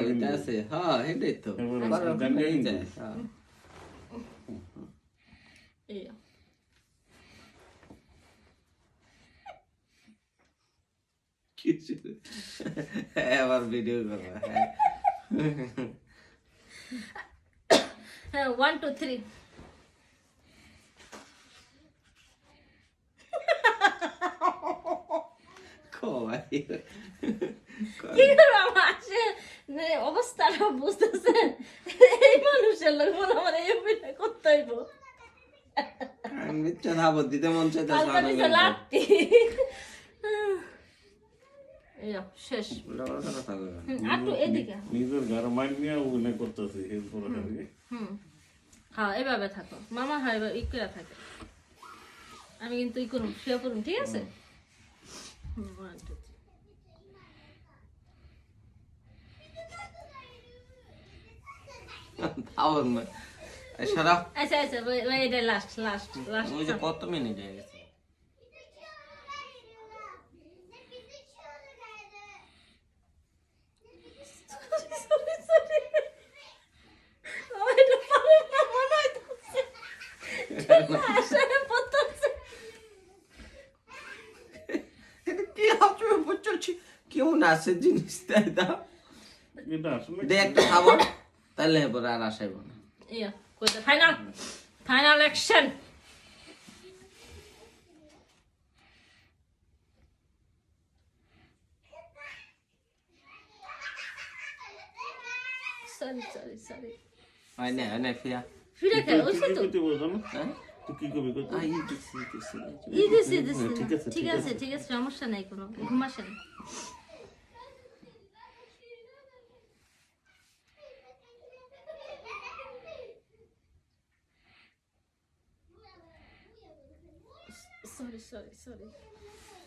ওইটা আছে হ্যাঁ এটাই তো এবারে বারো গান ঘণ্টা গাইনি এই তো। যায়, হ্যাঁ। এই কিছু হ্যাঁ, আবার ভিডিও করব হ্যাঁ হ্যাঁ ওয়ান টু থ্রি কমাই কি অবস্থাটা বুঝতেছেন এই মানুষের লোক মনে আমার এই অভিনয় করতে হইব মিথ্যা দিতে মন চাইতে শেষ হুম, এদিকে নিজের ঘর মাইন্ড নিয়ে অভিনয় করতেছি এরপরে হুম হ্যাঁ এভাবে থাকো মামা হয় এবার থাকে আমি কিন্তু ই করুন শুয়ে করুন ঠিক আছে হুম, সারা। আচ্ছা আচ্ছা ওই- ওই এটা লাস্ট লাস্ট লাস্ট ওই যে কত মিনিট হয়ে গেছে? এটা কি হবে বুঝছি কেমন আছে জিনিস তাই দাও দে একটা খাবার। তাহলে এবার আর আসাইব না। Final final action sorry sorry sorry হয় না হয় না ফিয়া ফিরে খাই ওই তো। কি করতে না? হ্যাঁ? তুই কি করবি করতে আই দিছি দিছি ই দিছি। দিছি ঠিক আছে, ঠিক ঠিক আছে ঠিক আছে সমস্যা নাই কোনো ঘুমাসেন সরি সরি সরি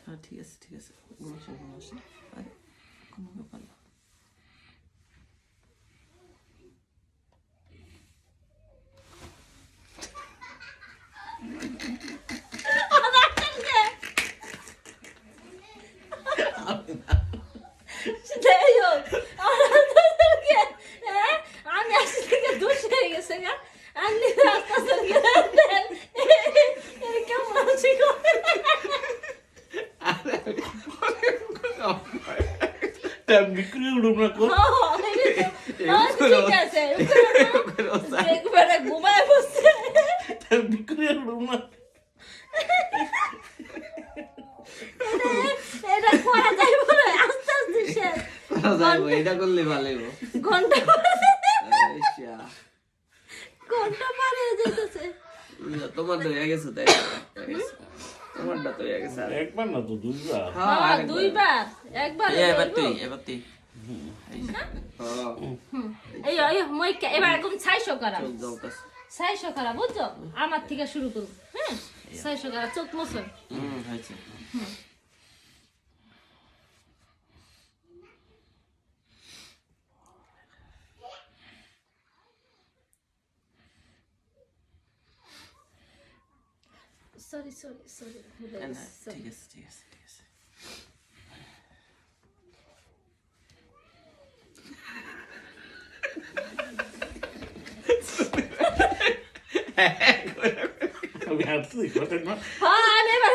হ্যাঁ ঠিক আছে ঠিক আছে। ঘুমাসে ঘুমাসে আর কোনো ব্যাপার না বিক্রি উঠুম না। আচ্ছা, ঠিক আছে একবারে ঘুমায় না এটা করা যায় বলে আস্তে আস্তে শেষ যাইবো এটা করলে ভালো হইব ঘণ্টা আচ্ছা ঘণ্টা পার হয়ে যেতেছে তোমার তো গেছে তাই তোমারটা তো হয়ে গেছে একবার না তো দুইবার? হ্যাঁ হ্যাঁ, দুইবার? একবার এই, এবার তুই এবার তুই। হ্যাঁ? এই এবার একদম ছাইশো করা। ছাইশো করা বুঝছ? আমার থেকে শুরু করুন। হ্যাঁ? ছাইশো করা চোখ মোছন। হুম হয়েছে। সরি সরি ভুলে না, না, গেছি, sorry. ঠিক আছে ঠিক আছে ঠিক আছে আমি হাঁটছি কথা না হ্যাঁ, আমি এবার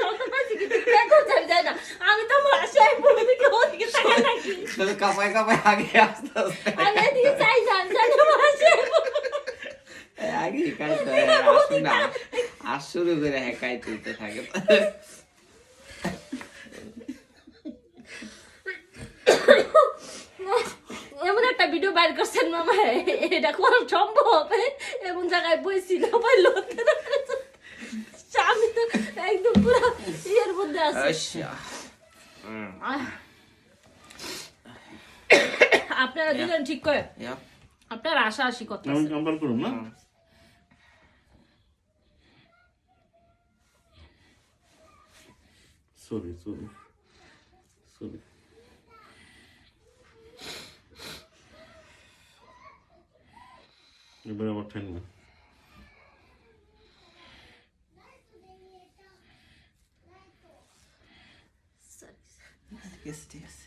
যত পারছি কিন্তু দেখো যাই যায় না। আমি তো মাসায় পুরো দিকে ওদিকে তাকাই নাকি। তাহলে কাপায় কাপায় আগে আস্তে আস্তে আমি এদিকে চাই যান, জানি মাসায় পুরো। আগে কাইতে আসুন না। আর শুরু করে হ্যাকাই তুলতে থাকে। এমন একটা ভিডিও বাইর করছেন মামা এটা করা সম্ভব? এমন জায়গায় বইছি না ভাই লড়তে দাঁড়াচ্ছে। আমি তো একদম পুরো ইয়ের মধ্যে আছি। আচ্ছা। আপনারা দুজন ঠিক করে ইয়া আপনার আশা আশি কথা আমি আছে। কম্পেয়ার করুম না সরি সরি সরি এবার আমার ঠান্ডা না। আছে ঠিক আছে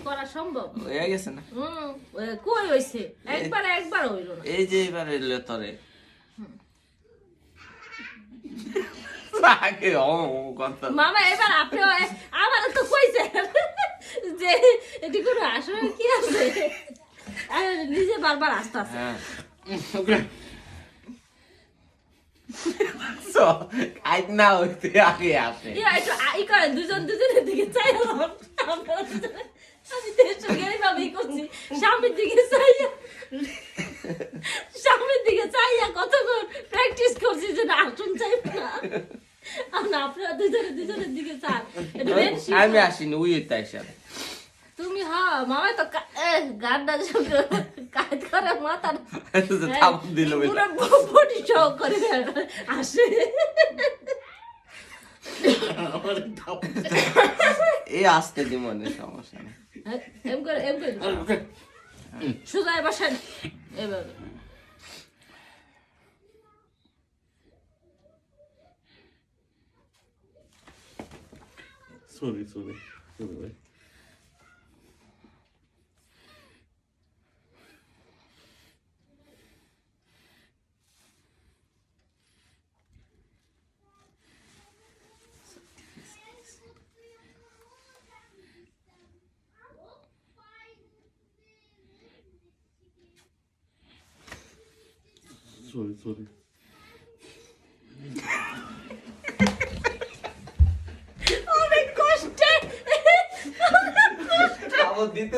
করা সম্ভব? হয়ে গেছে না? হুম কই হইছে? একবার একবার হইল না। এই যে এবার আগে ও কথা। মামা এবার আপনি আমার তো কইছে। যে এটি কোনো আসলে কি আছে? নিজে বারবার আসতে আছে। হ্যাঁ। আজ না হইতে আগে আসে। ইয়া একটু ই করেন দুজন দুজনের দিকে চাই আমি দেড়শো গেলে ভাবেই করছি সামনের দিকে চাইয়া সামনের দিকে চাইয়া কতক্ষণ প্র্যাকটিস করছি যে না আসুন চাইব না আর না আপনারা দুজনে দুজনের দিকে চান আমি আসিনি উই তাই সাথে তুমি হ্যাঁ মামা তো গানটা কাজ করে মাথা দিল বডি শো করে আসে এ আসতে দি মনে সমস্যা নেই এম করে এম করে সোজা বসেন এভাবে সরি সরি সরি ভাই সরি সরি অনেক কষ্টে আবার দিতে